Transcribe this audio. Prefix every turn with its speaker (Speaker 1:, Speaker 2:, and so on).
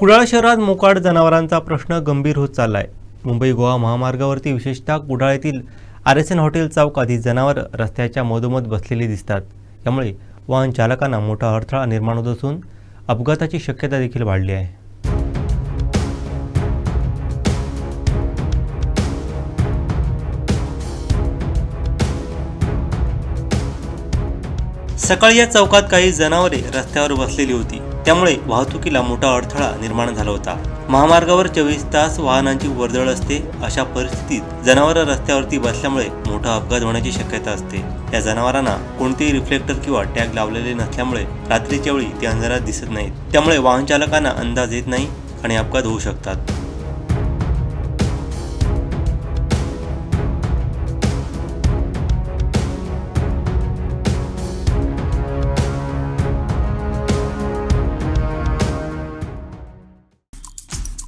Speaker 1: कुडाळ शहरात मोकाड जनावरांचा प्रश्न गंभीर होत चालला आहे मुंबई गोवा महामार्गावरती विशेषतः कुडाळ येथील आर एस एन हॉटेल चौक आधी जनावर रस्त्याच्या मधोमध बसलेली दिसतात. त्यामुळे वाहन चालकांना मोठा अडथळा निर्माण होत असून अपघाताची शक्यता देखील वाढली आहे. सकाळी या चौकात काही जनावरे रस्त्यावर बसलेली होती. त्यामुळे वाहतुकीला मोठा अडथळा निर्माण झाला होता. महामार्गावर चोवीस तास वाहनांची वर्दळ असते अशा परिस्थितीत जनावरं रस्त्यावरती बसल्यामुळे मोठा अपघात होण्याची शक्यता असते. या जनावरांना कोणतेही रिफ्लेक्टर किंवा टॅग लावलेले नसल्यामुळे रात्रीच्या वेळी ते अंधारात दिसत नाहीत. त्यामुळे वाहन चालकांना अंदाज येत नाही आणि अपघात होऊ शकतात.